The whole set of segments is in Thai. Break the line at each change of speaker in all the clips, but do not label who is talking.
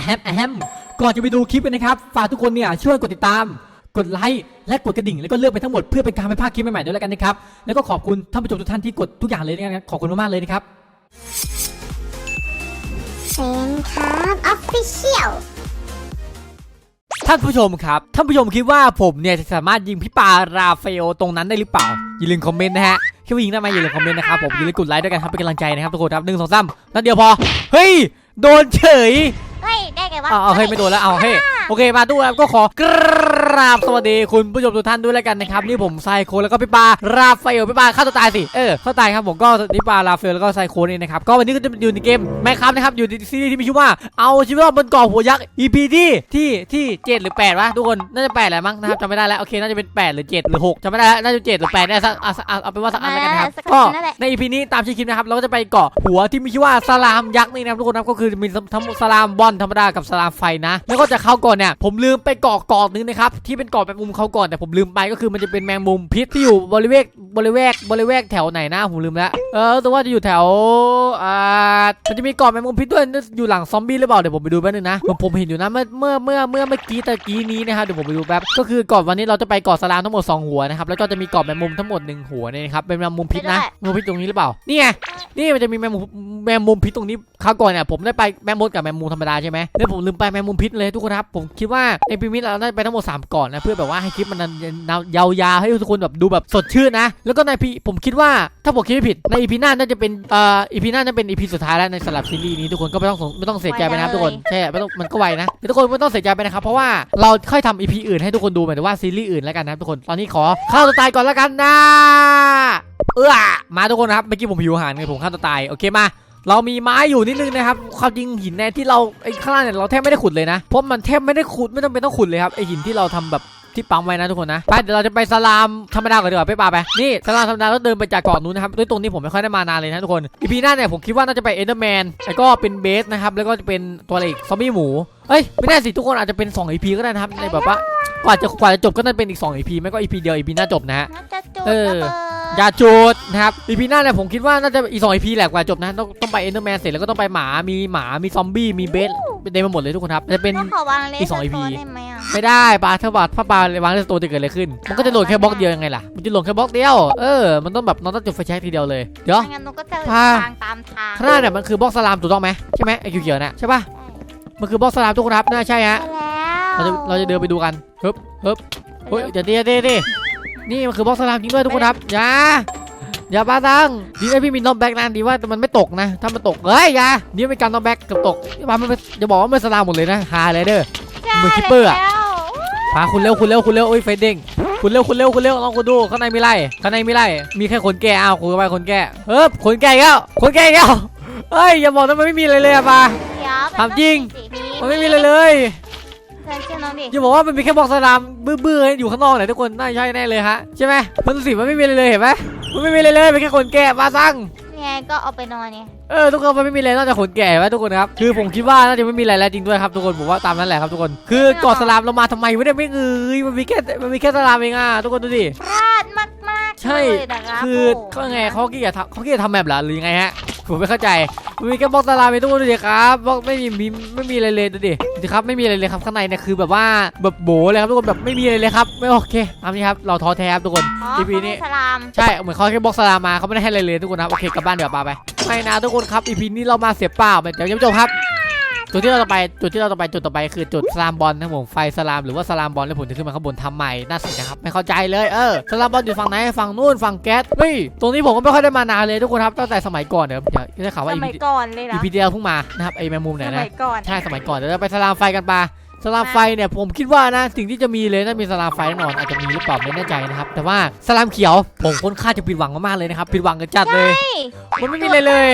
แฮมแฮมก่อนจะไปดูคลิปกันนะครับ ฝากทุกคนเนี่ยช่วยกดติดตาม กดไลค์และกดกระดิ่ง แล้วก็เลือกไปทั้งหมดเพื่อเป็นการไม่พลาดคลิปใหม่ๆด้วยแล้วกันนะครับ แล้วก็ขอบคุณท่านผู้ชมทุกท่านที่กดทุกอย่างเลยนะครับขอบคุณมากๆเลยนะครับ
เซนครับออฟฟิเชียล
ท่านผู้ชมครับ ท่านผู้ชมคิดว่าผมเนี่ยจะสามารถยิงพี่ปาราเฟลตรงนั้นได้หรือเปล่า อย่าลืมคอมเมนต์นะฮะคิดว่ายิงได้ไหมอย่าลืมคอมเมนต์นะครับผมอย่าลืมกดไลค์ด้วยกันครับเป็นกำลังใจนะครับทุกคนครับหนึ่งสองสามนัดเดียวพอ เฮ้ย โดนเฉย
เอา
เอาเฮ้ยไม่โดนแล้วเอาเฮ้ย โอเคมาดูครับก็ขอกราบสวัสดีคุณผู้ชมทุกท่านด้วยแล้วกันนะครับนี่ผมไซโคแล้วก็พี่ปาราฟาเอลพี่ปาฆ่าตัวตายสิเออฆ่าตัวตายครับผมก็พี่ปาราฟาเอลแล้วก็ไซโคนี่นะครับก็วันนี้ก็จะอยู่ในเกมแมคครับนะครับอยู่ในซีรีส์ที่มีชื่อว่าเอาชีวิตรอดบนเกาะหัวยักษ์ EP ที่ที่ที่เจ็ดหรือแปดวะทุกคนน่าจะแปดแหละมั้งนะครับจำไม่ได้แล้วโอเคน่าจะเป็นแปดหรือเจ็ดหรือหกจำไม่ได้แล้วน่าจะเจ็ดหรือแปดเนี่ยสักเอาเอาเอาเป็นว่าสักอันแล้วกันนะครับก็ใน EP นี้ตามชื่อคลิปนะครับเราก็จะไปเกาะหัวที่มีชื่อว่าสลามยักษ์นี่นะครับทุกคนนะครับก็คือมีทั้งสลามบอลธรรมดากับสลามไฟนะ แล้วก็จะเข้าก่อนเนี่ยผมลืมไปเกาะเกาะนึงนะครับที่เป็นเกาะแมงมุมเขาก่อนแต่ผมลืมไปก็คือมันจะเป็นแมงมุมพิษที่อยู่บริเวณบริเวณบริเวณแถวไหนนะผมลืมแล้วเออแต่ว่าจะอยู่แถวอ่ามันจะมีเกาะแมงมุมพิษด้วยอยู่หลังซอมบี้หรือเปล่าเดี๋ยวผมไปดูแป๊บนึงนะผมผมเห็นอยู่นะเมื่อเมื่อเมื่อเมื่อเมื่อกี้ตะกี้นี้นะครับเดี๋ยวผมไปดูแป๊บก็คือก่อนวันนี้เราจะไปเกาะสลามทั้งหมดสองหัวนะครับแล้วก็จะมีเกาะแมงมุมทั้งหมดหนึ่งหัวเนี่ยครับเป็นแมงมุมพิษนะแมงมุมพิษตรงนี้หรือเปล่านี่ไงนี่มันจะมีแมงมุมแมงมุมพิษตรงนี้คราก่อนเนี่ยผมได้ไปแมงมุมกับแมงมุมธรรมดาใช่ไหมแล้วผมลืมไปแมงมุมพิษเลยทุกคนครับผมมคิดว่าในพีมิตเราได้ไปทั้งหมด3ก่อนนะเพื่อแบบว่าให้คลิปมันยาวๆให้ทุกคนแบบดูแบบสดชื่นนะ แล้วก็ในพีผมคิดว่าถ้าผมคิดไม่ผิดในอีพีหน้าน่าจะเป็นเอ่ออีพีหน้าจะเป็นอีพีสุดท้ายแล้วในสลับซีรีส์นี้ทุกคนก็ไม่ต้องไม่ต้องเสียใจไปนะครับทุกคนใช่ไม่ต้องมันก็ไวนะทุกคนไม่ต้องเสียใจไปนะครับเพราะว่าเราค่อยทำอีพีอื่นให้ทุกคนดูหมายถึงว่าซีรีส์อื่นแล้วกันนะทุกคนตอนนี้ขอเข้าตัวตายก่อนแล้วกันนะเออมาทุกคนนะครับเมื่อกี้ผมหิวอาหารไงผมฆ่าตัวตายโอเคมา เรามีไม้อยู่นิดนึงนะครับความจริงหินในที่เราไอ้ข้างล่างเนี่ยเราแทบไม่ได้ขุดเลยนะเพราะมันแทบไม่ได้ขุดไม่ต้องเป็นต้องขุดเลยครับไอ้หินที่เราทำแบบที่ปั๊มไว้นะทุกคนนะไปเดี๋ยวเราจะไปสลามธรรมดาก่อนดีกว่าไปป่าไปนี่สลามธรรมดาเราเดินไปจากเกาะนู้นนะครับด้วยตรงนี้ผมไม่ค่อยได้มานานเลยนะทุกคนอีพีหน้าเนี่ยผมคิดว่าน่าจะไปเอเดอร์แมนแล้วก็เป็นเบสนะครับแล้วก็จะเป็นตัวอะไรอีกซอมบี้หมูเอ้ยไม่แน่สิทุกคนอาจจะเป็น2 EP ก็ได้นะครับในแบบว่ากว่าจะกว่าจะจบก็น่าจะเป็นอีก2 EP ไม่ก็ EP เดียว EP หน้าจบนะฮะ
น่าจะจุด
เออ อย่าจูดนะครับอีพีหน้าเนี่ยผมคิดว่าน่าจะอีสองอีพีแหละกว่าจบนะต้องต้องไปเอนเดอร์แมนเสร็จแล้วก็ต้องไปหมามีหมามีซอมบี้มีเบสเต็มไปหมดเลยทุกคนครับจะเป็น
แล้วขอวางเล
อีก
เซ
ส
อ
อง
ร์
EP
ตัวได้ไหมอะ
ไม่ได้ปลาถ้าบาดถ้าปลาวางในตัวจะเกิดอะไรขึ้น มันก็จะโหลดแค่บล็อกเดียวยังไงล่ะมันจะโหลดแค่บล็อกเดียวเออมันต้องแบบเราต้องจุดไฟแช็กทีเดียวเลยเดี๋ยว
ไม่งั้นหนูก็จะ
พา
ทางตามทาง
ข้างหน้าเนี่ยมันคือบล็อกสลามถูกต้องไหมใช่ไหมไอ้เขียวๆน่ะใช่ปะมันคือบล็อกสลามทุกคนครับน่าใช่ฮะ
ใช่
เรา
แล้ว
จะเราจะเดินไปดูกันฮึบฮึบเฮ้ยเดี๋ยวดิเดี๋ยวดิ นี่มันคือบล็อกสลามจริงด้วยทุกคนครับอย่าอย่าปาตังดีนะพี่มีน็อกแบ็กนะดีว่าแต่มันไม่ตกนะ ถ้ามันตกเฮ้ยอย่านี่ไม่การน็อกแบ็กกับตกนี่ปามันเป็นจะบอกว่ามันสลามหมดเลยนะฮาเลยเด้อเหมือนคิปเปอร์อะ
แล้ว
พาคุณเร็วคุณเร็วคุณเร็วโอ้ยไฟเด้งคุณเร็วคุณเร็วคุณเร็วลองคุณดูข้างในมีไรข้างในมีไรมีแค่คนแก่อ้าวคุณไปคนแก่เฮ้ยคนแก่อีกแล้วคนแก่อีกแล้วเฮ้ยอย่าบอกนะมันไม่มีอะไรเลยอะปา
เดี๋ยว
ถามจริง
มัน
มันไม่มีอะไรเลย
เชิญเชื่อน้องดิ
อย่าบอกว่ามันมีแค่บล็อกสลามบื้อๆอยู่ข้างนอกไหนทุกคนน่าใช่แน่เลยฮะใช่ไหมมันสิมันไม่มีอะไรเลยเห็นไหมมันไม่มีอะไรเลยเป็นแค่คนแก่มาสั่ง
ไงก็เอาไปนอนเนี่ย
เออทุกคนมันไม่มีอะไรนอกจากขนแก่ไว้ทุกคนครับคือผมคิดว่าน่าจะไม่มีอะไรแล้วจริงด้วยครับทุกคนผมว่าตามนั้นแหละครับทุกคน คือเกาะสลามเรามาทำไมไม่ได้ไม่เอ้ยมันมีแค่มันมีแค่สลามเองอะทุกคนดูดิ
พลาดมากมากๆ
ใช่
เลยนะครับ
คือ
ผม
เขาไงเขาเกลียดทำเขาเกลียดทำแบบเหรอหรือยังไงฮะ ผมไม่เข้าใจมันมีแค่บล็อกสลามเองทุกคนดูดิครับบล็อกไม่มีมีไม่มีอะไรเลยดูดิดูดิครับไม่มีอะไรเลยครับข้างในเนี่ยคือแบบว่าแบบโบเลยครับทุกคนแบบไม่มีอะไรเลยครับไม่โอเคตามนี้ครับเราท้อแท้ครับทุกคน
อ๋อ
EP
เขา
นี้
ให้สลาม
ใช่ เหมือนเขาแค่บล็อกสลามมาเขาไม่ได้ให้อะไรเลยทุกคนครับโอเคกลับบ้านเดี๋ยวปาไปไม่นะทุกคนครับอีพีนี้เรามาเสียเปล่าเดี๋ยวยังไม่จบครับ จุดที่เราจะไปจุดที่เราจะไปจุดต่อไปคือจุดสลามบอลนะครับผมไฟสลามหรือว่าสลามบอลแล้วผมจะขึ้นมาข้างบนทำใหม่น่าสนใจครับไม่เข้าใจเลยเออสลามบอลอยู่ฝั่งไหนฝั่งนู้นฝั่งแก๊สเฮ้ยตรงนี้ผมก็ไม่ค่อยได้มานานเลยทุกคนครับตั้งแต่สมัยก่อนเนี่ยเดี๋ยวได้ข่าวว่า
ส
อี
มัย
พี
ก่อนเลยเหร
อี
อ
พีเดียวเพิ่งมานะครับไอ้แมงมุม
ส
เนี่ย
มั
นะ
ยก่อน
ใช่สมัยก่อนเดี๋ยวเราไปสลามไฟกันปะสลามไฟเนี่ยผมคิดว่านะสิ่งที่จะมีเลยน่ามีสลามไฟแน่นอนอาจจะมีหรือเปล่าไม่แน่ใจนะครับแต่ว่าสลามเขียวผมค่อนข้างจะผิดหวังมากๆเลยนะครับผิดหวังกันจัดเลย
ใช่
มันไม่มีอะไรเลย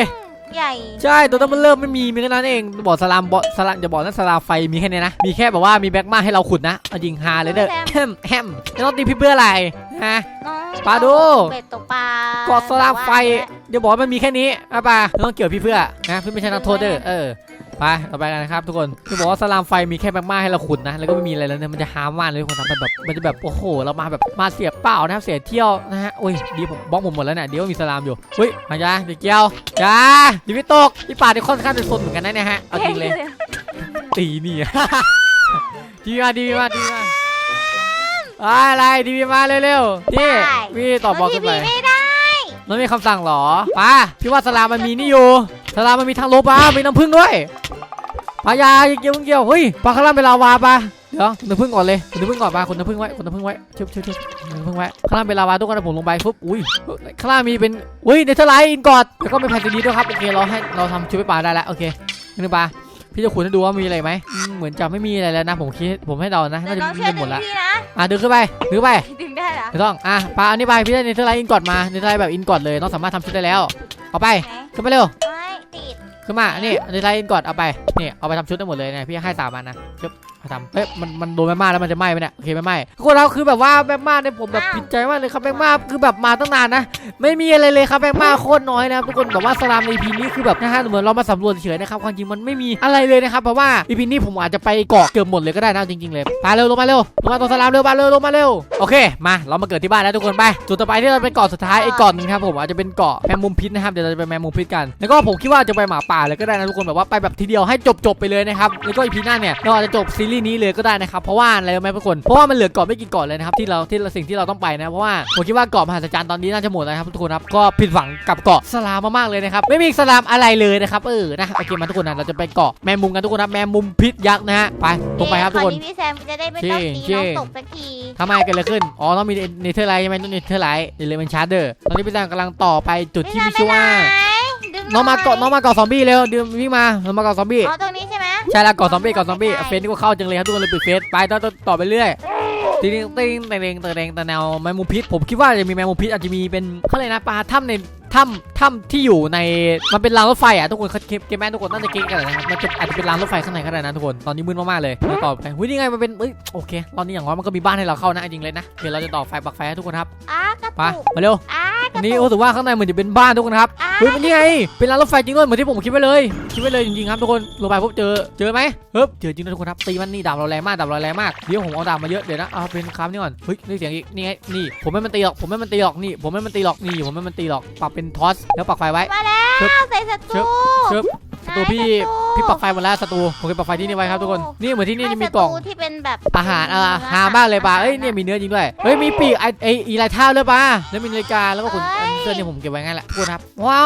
ใหญ่
ใช่ตัวนั้นมันเริ่มไม่มีมีแค่นั้นเองบอกสลามบอสลามจะบอกนั่นสลามไฟมีแค่เนี้ยนะมีแค่แบบว่ามีแบ็กมาให้เราขุดนะเอาจริงฮาเลยเด้อแฮมแฮมจะต้องตีพี่เพื่ออะไรฮะ
น้อง
ปลาดู
เบ็ดตกปลา
เกาะสลามไฟเดี๋ยวบอกว่ามันมีแค่นี้อะป่ะไม่ต้องเกี่ยวพี่เพื่อนะพี่ไม่ใช่นักโทษเด้อเออ ไปต่อไปกันนะครับทุกคนจะบอกว่าสลามไฟมีแค่แบ็กมาให้เราขุดนะ แล้วก็ไม่มีอะไรแล้วเนี่ยมันจะฮามากเลยทุกคนทำแบบมันจะแบบโอ้โห เรามาแบบมาเสียเปล่านะครับเสียเที่ยวนะฮะโอ้ยดีผมบล็อกผมหมดแล้วเนี่ยเดี๋ยวมีสลามอยู่เฮ้ยมาจ้าเดี๋ยวเกี่ยวจ้าอย่าไปตกพี่ป่าเนี่ยค่อนข้างจะซนเหมือนกันนะเนี่ยฮะเอาจริงเลยตีนี่ทีวีมาทีวีมาทีวีมาอะไรทีวีมาเร็วๆนี่พี่ตอบบอกขึ้นไป
ทีวีไมั
นมีคำสั่งเหรอป้าพี่ว่าสลามมันมีนี่อยู่สลามมันมีทางลบป้ามีน้ำผึ้งด้วยปลายาเกี่ยวเกี่ยวเฮ้ยปลาข้างล่างเป็นลาวาปะเดี๋ยวคุณน้ำผึ้งก่อนเลยคุณน้ำผึ้งก่อนปลาคุณน้ำผึ้งไว้คุณน้ำผึ้งไว้ชุบชุบชุบคุณน้ำผึ้งไว้ข้างล่างเป็นลาวาทุกคนนะผมลงไปปุ๊บอุ้ยข้างล่างมีเป็นอุ้ยเนเธอร์ไลท์อินกอดแล้วก็เป็นแผ่นซีดีด้วยครับโอเคเราให้เราทำชุบไปปลาได้แล้วโอเคนี่ปลา พี่จะขุดให้ดูว่ามีอะไรไหมอืมเหมือนจะไม่มีอะไรแล้วนะ ผมคิดผมให้เดานะ
แต่
น่าจะ
น้องเชื่อ
มีหมดละ
พี่นะ
อะดึงขึ้นไปดึงไป
ดึงได้เหรอ
ไม่ต้องอะปลาอันนี้ไปพี่ได้เนเธอร์ไลท์อินกอดมาเนเธอร์ไลท์แบบอินกอดเลยน้องสามารถทำชุดได้แล้วเอาไป
ไหน
ขึ้นไปเร็ว
ไม่ติด
ขึ้นมานี่เนเธอร์ไลท์อินกอดเอาไปนี่เอาไปทำชุดได้หมดเลยเนี่ยพี่ให้สามอันนะชึบ มาทำเฮ้ยมันมันโดนแม่ม่าแล้วมันจะไหม้ไหมเนี่ยโอเคไม่ไหม้ทุกคนเราคือแบบว่าแม่ม่าเนี่ยผมแบบผิดใจมากเลยครับแม่ม่าคือแบบมาตั้งนานนะไม่มีอะไรเลยครับแม่ม่าโคตรน้อยนะครับทุกคนแบบว่าสลามใน EP นี้คือแบบนะฮะเหมือนเรามาสำรวจเฉยๆนะครับความจริงมันไม่มีอะไรเลยนะครับเพราะว่า EP นี้ผมอาจจะไปเกาะเกือบหมดเลยก็ได้นะจริงๆเลยไปเร็วลงมาเร็วลงมาตรงสลามเร็วมาเร็วลงมาเร็วโอเคมาเรามาเกิดที่บ้านแล้วทุกคนไปจุดต่อไปที่เราเป็นเกาะสุดท้ายไอ้เกาะหนึงครับผมอาจจะเป็นเกาะแมงมุมพิษนะครับเดี๋ยวเราจะไปแมงมุมพิษกัน แล้วก็ผมคิดว่าจะไปหมาป่าเลยก็ได้นะทุกคนแบบว่าไปแบบทีเดียวให้จบๆไปเลยนะครับแล้วก็ EP หน้าเนี่ยเราอาจจะจบซีรีส์นี้เลยก็ได้นะครับเพราะว่าอะไรรู้ไหมทุกคนเพราะว่ามันเหลือเกาะไม่กี่เกาะเลยนะครับที่เราที่เราสิ่งที่เราต้องไปนะเพราะว่าผมคิดว่าเกาะมหัศจรรย์ตอนนี้น่าจะหมดแล้วนะครับทุกคนครับก็ผิดหวังกับเกาะสลามมากๆเลยนะครับไม่มีสลามอะไรเลยนะครับเออนะโอเคมาทุกคนนะเราจะไปเกาะแมงมุมกันทุกคนครับแมงมุมพิษยักษ์นะฮะไปตรงไปครับทุกคน
วพี่แซมจะได้ไม่ต้องตี
เจ๊
น้องตกสักที
ทำไมเกิดอะไรขึ้นอ๋อต้องมีเนเธอร์ไลท์ใช่ไหมต้องเนเธอร์ไลท์อย่าลืมเป็นชาร์เดอร์ตอนนี้พี่แซมกำลังต่อไปจุดที่มีชื่อว่า
ดึง
น้องมาเกาะน้องมาเกาะซอมบี้เร็วเดี๋ยววิ่งมาน้องมาเกาะซอมบี้
อ๋อตรงนี้ ใช่ไหม
ใช่แล้วเกาะซอมบี้เกาะซอมบี้เฟซนี่ก็เข้าจังเลยครับทุกคนเลยปิดเฟซไปต่อต่อต่อไปเรื่อยติงติงติงติงติงติงแต่แนวแมงมุมพิษผมคิดว่าจะมีแมงมุมพิษอาจจะมีเป็นเขาเลยกนะปลาถ้ำในถ้ำถ้ำที่อยู่ในมันเป็นรางรถไฟอะทุกคนเกมเกมแมนทุกคนน่าจะเก่งกันนะครับมันจะอาจจะเป็นรางรถไฟข้างในก็ได้นะทุกคนตอนนี้มืดมากๆเลยเดี๋ยวต่อไปหุ้ยนี่ไงมันเป็นเอ้ยโอเค ตอนนี้อย่างน้อยมันก็มีบ้านให้เราเข้านะจริงเลยนะเดี๋ยวเราจะต่อไฟปักไฟให้ทุกคนครับ
อ้ากระ
ไป
ตุก
มาเร็ว
อ้า กระ
อันนี้
ตุ
โอ้
ก
ถือว่าข้างในเหมือนจะเป็นบ้านทุกคนครับ
อ้า
เฮ้ยมันนี่ไงเป็นรางรถไฟจริงด้วยเหมือนที่ผมคิดไว้เลยคิดไว้เลยจริงๆครับทุกคนลงไปปุ๊บเจอเจอไหมเฮ้ยเจอจริงด้วยทุกคนครับตีมันนี่ดาบเราแรงมากดาบเราแรงมากเดี๋ยวผมเอาดาบมาเยอะเดี๋ยวนะเอาเป็นคำนี่ก่อนเฮ้ยนี่เสียงอีกนี่ไงนี่ผมไม่มันตีหรอกผมไม่มันตีหรอกนี่ผมไม่มันตีหรอกนี่ผมไม่มันตีหรอกปรับเป็นทอสแล้วปักไฟไว้
มาแล้ว
ชึบ
ใส่ศัตรู
ชึบศัตรูพี่ พี่ปักไฟหมดแล้วศัตรูผมเคยปักไฟที่นี่ไว้ครับทุกคนนี่เหมือนที่นี่จะมีกล่อง
ให้ศัตรูที่เป็นแบบ
อาหารอ่าหาบ้างเลยปลาเอ้ยเนี่ยมีเนื้อจริงด้วยเฮ้ยมีปีกไอไออีไลท่าด้วยปลาแล้วมีนาฬิกาแล้วก็ขนอันเสื้อเนี่ยผมเก็บไว้งั้นแหละทุกคนครับว้า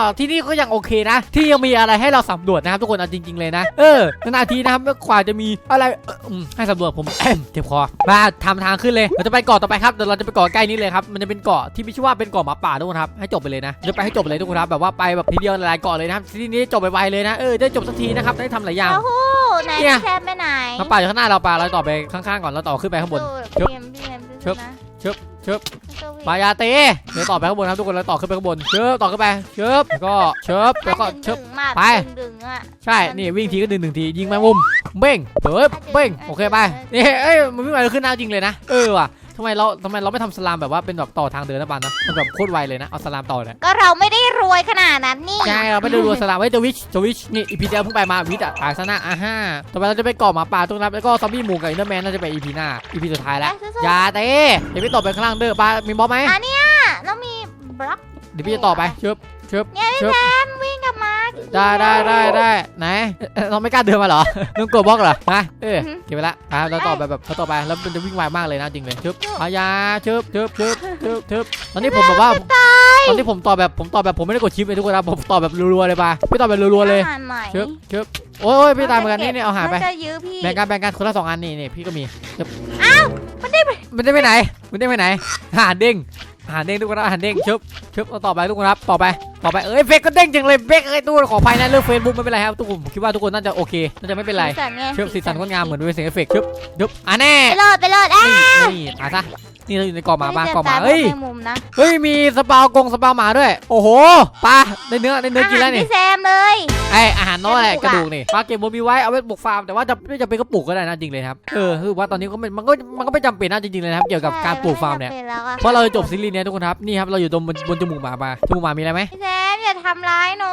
วที่นี่ก็ยังโอเคนะ ที่ยังมีอะไรให้เราสำรวจนะครับทุกคนเอาจริง ๆเลยนะเออนานๆทีนะครับไม่กว่าจะมีอะไรเอ่ออืมให้สำรวจผมเจ็บคอมาทำทางขึ้นเลยเราจะไปเกาะต่อไปครับเดี๋ยวเราจะไปเกาะใกล้นี้เลยครับมันจะเป็นเกาะที่มีชื่อว่าเป็นเกาะหมาป่าทุกคนครับให้จบไปเลยนะจะไปให้จบเลยทุกคนครับแบบว่าไปแบบทีเดียวหลายๆเกาะเลยนะครับที่นี้จบไปไวๆเลยนะเออได้จบสักทีนะครับได้ทำหลายอย่าง
โอ้โหไหน
เนี่ย
พี่แซมไปไหน
หมาป่าอยู่ข้างหน้าเราปลาเราต่อไปข้างๆก่อนเราต่อขึ้นไปข้างบน
พี่แซมพี่แซม
ชึบ
นะ
ชึบชึบ
ชึบ
ปลายาเต้เดี๋ยวต่อไปข้างบนครับทุกคนแล้วต่อขึ้นไปข้างบนเชิบต่อขึ้นไปเชิบแล้วก็เชิบแล้วก็
ดึง
เชิบ
ดึงมาก
ไป
ดึงๆอะ
ใช่นี่วิ่งทีก็ดึงหนึ่งทียิงแมงมุมเบ้งเบิบเบ้งโอเคไปนี่เอ้ยมันวิ่งไวขึ้นหน้าจริงเลยนะเออว่ะทำไมเราทำไมเราไม่ทำสลามแบบว่าเป็นแบบต่อทางเดินนะปานนะมันแบบโคตรไวเลยนะเอาสลามต่อเนี่ย
ก็เราไม่ได้รวยขนาดนั้นนี่
ใช่เราไม่ได้รัวสลามไว้จะวิชจะวิชนี่อีพีเดียวเพิ่งไปมาวิชอะตายซะนะอ่าฮ่าต่อไปเราจะไปเกาะหมาป่าตรงนั้นแล้วก็ซอมบี้หมูกับอินเตอร์แมนน่าจะเป็นอีพีหน้าอีพีสุดท้ายแล้ว
ไปสู้ๆ
อยาเต้เดี๋ยวพี่ต่อไปข้างล่างเด้อปลามีบอสไหม
อะเนี่ยแล้วมีบล็อก
เดี๋ยวพี่จะต่อไปเชิบเชิบ
เนี่ยพี่
เชิบ
แซมวิ่งกลับมา
ได้ได้ได้ได้ไหนเอ่อเราไม่กล้าเดินมาเหรอต้องกดบล็อกเหรอฮะเออเก็บไปละอะเราต่อไปแบบเราต่อไปแล้วมันจะวิ่งไวมากเลยนะจริงเลยชึบพายาชึบชึบชึบชึบชึบตอนนี้ผมแบบว่าตอนนี้ผมต่อแบบผมต่อแบบผมไม่ได้กดชิปเลยทุกคนนะผมต่อแบบรัวๆเลยป่ะพี่ต่อแบบรัวๆเลย
อาหารใหม่
ชึบชึบโอ้ยโอ้ยพี่ตามเหมือนกันนี่นี่เอาหารไป
มันจะยื้อพี่
แบ่งกันแบ่งกันคนละสองอันนี่นี่พี่ก็มีชึบอ้าวมันได้มันได้ไปไหน มันได้ไปไหนอาหารเด้ง อาหารเด้งทุกคนนะอาหารเด้งชึบชึบเอาต่อไปทุกคนครับต่อไปต่อไปเอ้ยเฟกก็เด้งจังเลยเฟกเอ้ยทุกคนขออภัยนะเรื่องเฟซบุ๊กไม่เป็นไรครับทุกคนผมคิดว่าทุกคนน่าจะโอเคน่าจะไม่เป็นไร
สีสันไง
เชิบสีสันงดงามเหมือนเป็นเสียงเอฟเฟกต์ชึบชึบอะแน่
ไปโหลดไปโหลดอะ
นี่นี่ตายซะ นี่เราอยู่ในกล่องหมาบ้าล่องหมา
เฮ้
ย
มุ
เฮ้ยมีสปาวกงสปาวหมาด้วย โอ้โหปลาในเนื้อในเนื้อกินแล้วนี่
พี่แซมเลย
ไออาหารน้อยแหละ
กระดูก
นี่ปลาเก็บบนมีไว้เอาไว้ปลูกฟาร์มแต่ว่าจะไม่จะเป็นกระปุกก็ได้นะจริงเลยครับเออคือว่าตอนนี้ก็มันก็มันก็ไม่จำเป็นนะจริงๆเลยครับเกี่ยวกับการปลูกฟาร์มเนี่ยเพราะเราจบซีรีส์นี่ยทุกคนครับนี่ครับเราอยู่ตรงบนจมูกหมาปลาจมูกหมามีอะไรไหม
พี่แซมอย่าทำร้ายหนู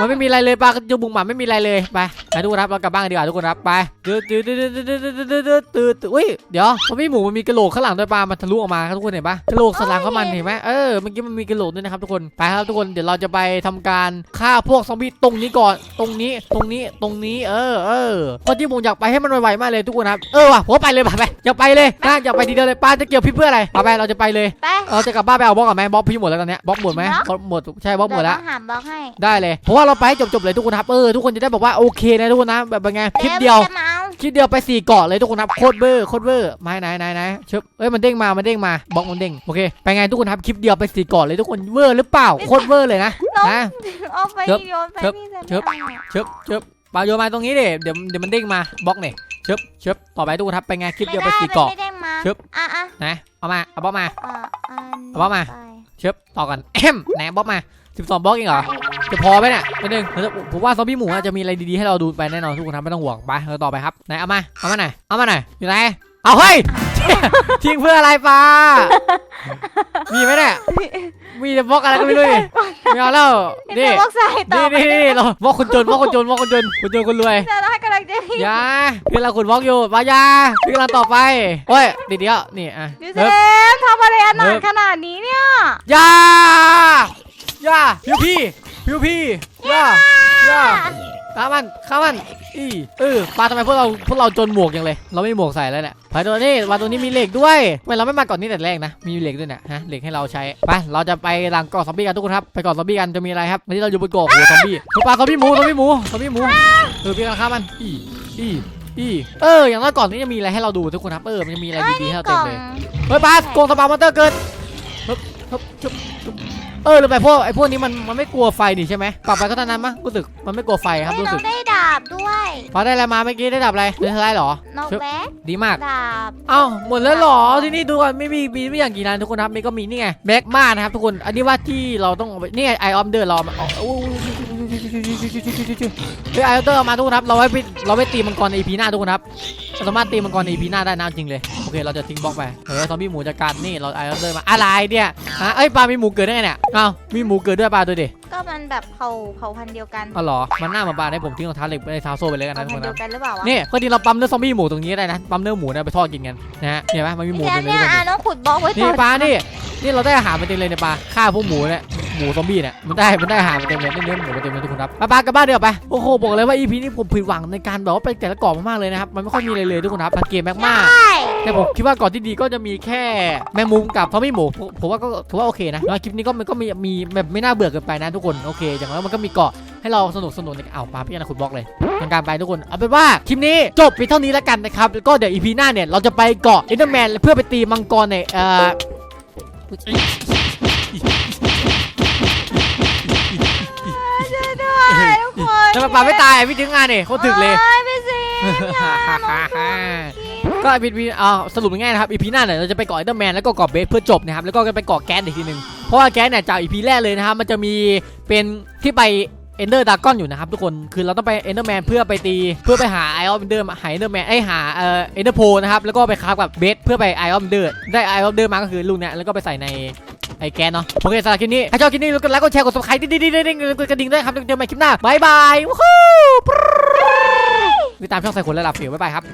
มันไม่มีอะไรเลยปลาจมูกหมาไม่มีอะไรเลยไปไปทุกคนครับเรากลับบ้านดีกว่าทุกคนครับไปตืดตืดตืดตืดตืดตืดตืดอุ้ยเดี๋ยวมันไม่หมูมันมีกระโหลกข้างหลังด้วยปลามันทะลุออกมาครับทุกคนเห็นปะกระโหลกสลังเข้ามันเห็นไหมเออเมื่อกี้มันมีกระโหลกด้วยนะครับทุกคนไปครับทุกคนเดี๋ยวเราจะไปทำการฆ่าพวกซอมบี้ตรงนี้ก่อนตรงนี้ตรงนี้ตรงนี้ เออเออเพราะที่ผมอยากไปให้มันไวๆมากเลยทุกคนครับเออว่ะผมว่าไปเลยไปไปอยากไปเลยนะอยากไปทีเดียวเลยป้าจะเกี่ยวพี่เพื่ออะไรไปไปเราจะไปเลย
ไป
เราจะกลับบ้านไปเอาบล็อกก่อนไหมบล็อกพี่หมดแล้วตอนเนี้ยบล็อกหมดไหม
บล็อก
บล็อกหมดใช่บล็อกหมดแล้ว
เยวต้องหาบล็อกให้
ได้เลยเพราะว่าเราไปให้จบๆเลยทุกคนครับเออทุกคนจะได้บอกว่าโอเคนะทุกคนนะแบบเป็นไงคลิปเดียว
จะมาเอา
คลิปเดียวไปสี่เกาะเลยทุกคนครับโคตรเบอร์โคตรเบอร์มาไหนไหนไหนเชิบเอ้ยมันเด้งมามันเด้งมาบล็อกมันเด้งโอเคไปไงทุกคนครับคลิปเดียวไปสี่เกาะเลยทุกคนเวอร์หรือเปล่าโคตรเวอร์เลยนะนะ
เอาไป
เชิบ
โยนไป
เชิบ
นี่จะ
เชิบ
ไม่เอาอะ
เชิบเชิบปาโยนมาตรงนี้ดิเดี๋ยวเดี๋ยวมันเด้งมาบล็อกเนี่ยเชิบเชิบต่อไปทุกคนครับไปไงคลิปเดียวไป
ม่
สี่เกาะ
ไม่ได้มา
เชิบ
อะอะ
นะเอามาเอาบล็อกมา
อะอัน
เอาบล็อกมา
ไป
เชิบต่อกันแอมไหนบล็อกมา 12บล็อกเองเหรอ จะพอไหมเนี่ยนิดนึงเดี๋ยวผมว่าซอมบี้หมูอาจจะมีอะไรดีๆให้เราดูไปแน่นอนทุกคนครับไม่ต้องห่วงไปเราต่อไปครับไหนเอามา เอามาหน่อย เอามาหน่อย อยู่ไหน เอาเฮ้ยทิ้งเพื่ออะไรปลามีไหมเนี่ย มีแต่บล็อกอะไรก็ไม่รู้ดิไม่เอาแล้ว
นี่
นี่
บล็อกใส่ต่
นี่
อไป
นี่นี่เราบล็อกคนจนบล็อกคนจนบล็อกคนจนคนจนคนรวย
จะได้กำลังจะพี่
อยาพี่เราขุดบล็อกอยู่ปายาพี่กำลังต่อไปโอ้ยเดี๋ยวเดี๋ยวนี่อะ
ยูเซ
เฮ้ย
ฟทำอะไรอันหนา
เฮ้ย
ขนาดนี้เนี่ย
อยาอ ยาพิวพี่พิวพี่อยาอยาข้ามันข้ามันอีเออปลาทำไมพวกเราพวกเราจนหมวกอย่างเลย เราไม่หมวกใส่แล้วแหละไปตัวนี้ปลาตัวนี้มีเหล็กด้วยทำไมเราไม่มาก่อนนี้แต่แรกนะ มีเหล็กด้วยเนี่ยฮะเหล็กให้เราใช้ไปเราจะไปหลังเกาะซอมบี้กันทุกคนครับไปเกาะซอมบี้กันจะมีอะไรครับวันนี้เราอยู่บนเกาะหัวซอมบี้ปลาซอมบี้หมูซอมบี้หมูซอมบี้หมูเออพี่กำลังฆ่ามันอีอีอีเอออย่างน้อยก่อนนี้จะมีอะไรให้เราดูทุกคนครับเออมันจะมีอะไรดีๆให้เราเต็มเลยเฮ้ยปลาโกงสปาร์มอนเตอร์เกินฮึบฮึบฮึบ เออหรือไปพวกไอ้พวกนี้มันมันไม่กลัวไฟนี่ใช่ไหมปรับไปก็เท่านั้นมั้งรู้สึกมันไม่กลัวไฟครับ
เฮ้ย
รู้
เรา
สึก
ได้ดาบด้วย
พอได้อะไรมาเมื่อกี้ได้ดับอะไรได้อะไรเหรอ
นก
ชึบ
แบ็ก
ดีมาก
ดาบ
เอ้าหมดแล้วเหรอที่นี่ดูก่อนไม่มีมีไม่อย่างกี่นานทุกคนครับมีก็มีนี่ไงแบ็กมานะครับทุกคนอันนี้ว่าที่เราต้องเอาไปนี่ไงไอออมเดอร์เราเอามาเอาโอ้ เฮ้ยไอออมเดอร์เอามาทุกคนครับ เราไว้ไปเราไว้ตีมังกรในอีพีหน้าทุกคนครับเราสามารถตีมังกรในอีพีหน้าได้นะจริงเลย โอเค เราจะทิ้งบล็อกไป เฮ้ยซอมบี้หมูจัดการนี่ เราไอออมเดอร์มา อะไรเนี่ย ฮะ เอ้ยปลา มีหมูเกิดได้ไงเนี่ยเอ้ามีหมูเกิดด้วยปลาด้วยดิ
ก็มันแบบเผ่าเผ่าพันธุ์เดียวกัน
อ๋อเหรอ มันหน้าเหมือนปลาให้ผมทิ้งรองเท้าเหล็กไปในเท้าโซ่ไปเลยกัน
เผ่า
นะทุก
พัน
ค
ธุ์
น
เดี
นะ
ยวกันหรือเปล่าวะ
นี่พอดีเราปั๊มเนื้อซอมบี้หมูตรงนี้ได้นะ ปั๊มเนื้อหมูเนี่ยไปทอดกินกันนะฮะเห็นไหมมันมีหมู
เนี่
เต็
ย
มเลย
เนี่ย
ทุกคน
อะน้องขุดบล็อกไว้
นี่
ต่อ
ปลานี่นี่เราได้อาหารมาเต็มเลยเนี่ยปลาฆ่าพวกหมูเนี่ย หมูซอมบี้เนี่ยมันได้มันได้อาหารมาเต็มเลยได้เนื้อหมูมาเต็มเลยทุกคนครับปลาปลากลับบ้านเดี๋ยวาไปโอ้โหบอกเลยว่า EP นี้ผมผิดหวังในการแบบว่าไปแต่ละเกาะมากๆเลยนะครับมันไม่ค่อยมีอะไรเลยทุกคนครับสังเกตแม็กมา
ใช่
แต่ผมคิดว่าเกาะที่ดีก็จะมีแค่แมงมุมกับซอมบี้หมูผมผมว่าก็ถือว่าโอเคนะแล้วคลิปนี้ก็มันก็มีมีแบบไม่น่าเบื่อเกินไปนะทุกคนโอเค อย่างน้อยมันก็มีเกาะให้เราสนุกสนุกในเอาปลาพี่อนาขุดบล็อกเลยทางการไปทุกคนเอาเป็นว่าคลิปนี้จบไปเท่านี้แล้วกันนะครับแล้วก็เดี๋ยวอีพีหน้าเนี่ยเราจะไปเกาะเอ็นเดอร์แมนเพื่อไปตีมังกรในเอ่อ
ช่วยด้วย ทุกคน
แล้วปลาไม่ตายอะพี่ถึงงานเนี่ยเขาถึกเลย
โอ้ยพี่สิ
ก็อีพีอ่าสรุปง่ายๆนะครับอีพีหน้าเนี่ยเราจะไปเกาะเอ็นเดอร์แมนแล้วก็เกาะเบสเพื่อจบนะครับแล้วก็ไปเกาะแก๊สอีกทีหนึ่งเพราะว่าแก๊สเนี่ยจากอีพีแรกเลยนะครับมันจะมีเป็นที่ไปเอนเดอร์ดากอนอยู่นะครับทุกคนคือเราต้องไปเอนเดอร์แมนเพื่อไปตีเพื่อไปหาไอออนเดอร์หาเอนเดอร์แมนไอยหาเอ่อเอนเดอร์โพนะครับแล้วก็ไปคราฟกับเบสเพื่อไปไอออนเดอร์ได้ไอออนเดอร์มาก็คือลูกเนี้ยแล้วก็ไปใส่ใน ไอแก๊สเนาะโอเคสำหรับคลิปนี้ถ้าชอบคลิปนี้กดไลค์กดแชร์กด subscribe ดิ้งดิ้งดิ้งดิ้งกดกระดิ่งด้วยครับเจอกันใหม่คลิปหน้าบายบายวู้ฮู้ติดตามช่องใส่คนและหลับเสียวบ๊ายบายครับ